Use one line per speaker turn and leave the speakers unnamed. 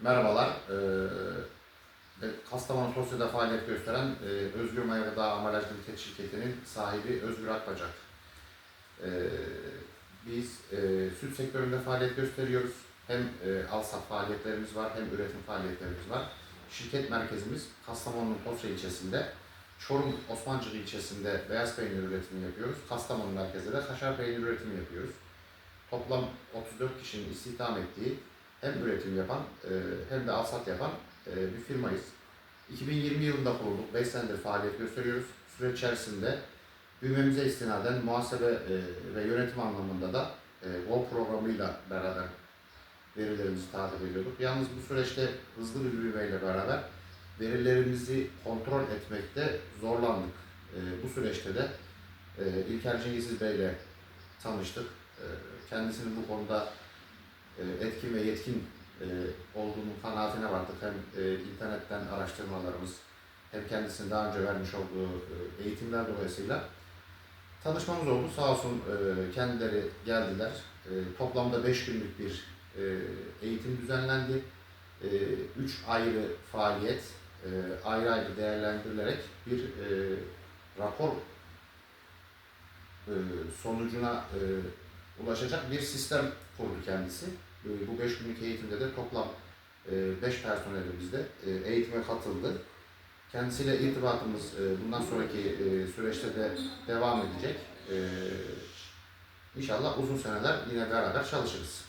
Merhabalar. Ee, Kastamonu Tosya'da faaliyet gösteren e, Özgür Maya Gıda Amalaj Limited şirketinin sahibi Özgür Akbacak. Ee, biz e, süt sektöründe faaliyet gösteriyoruz. Hem e, alsat faaliyetlerimiz var hem üretim faaliyetlerimiz var. Şirket merkezimiz Kastamonu'nun Tosya ilçesinde. Çorum Osmancık ilçesinde beyaz peynir üretimi yapıyoruz. Kastamonu merkezinde de kaşar peynir üretimi yapıyoruz. Toplam 34 kişinin istihdam ettiği hem üretim yapan e, hem de alsat yapan e, bir firmayız. 2020 yılında kurulduk. 5 senedir faaliyet gösteriyoruz. Süreç içerisinde büyümemize istinaden muhasebe e, ve yönetim anlamında da GO programıyla beraber verilerimizi takip ediyorduk. Yalnız bu süreçte hızlı bir büyümeyle beraber verilerimizi kontrol etmekte zorlandık. Bu süreçte de e, İlker Cengizsiz Bey ile tanıştık. E, kendisinin bu konuda etkin ve yetkin e, olduğunun kanaatine vardık. Hem e, internetten araştırmalarımız hem kendisinin daha önce vermiş olduğu e, eğitimler dolayısıyla tanışmamız oldu. Sağ olsun kendileri geldiler. Toplamda 5 günlük bir eğitim düzenlendi. 3 ayrı faaliyet ayrı ayrı değerlendirilerek bir rapor sonucuna ulaşacak bir sistem kurdu kendisi. E, Bu 5 günlük eğitimde de toplam 5 personelimiz de e, eğitime katıldı. Kendisiyle irtibatımız e, bundan sonraki e, süreçte de devam edecek. E, İnşallah uzun seneler yine beraber çalışırız.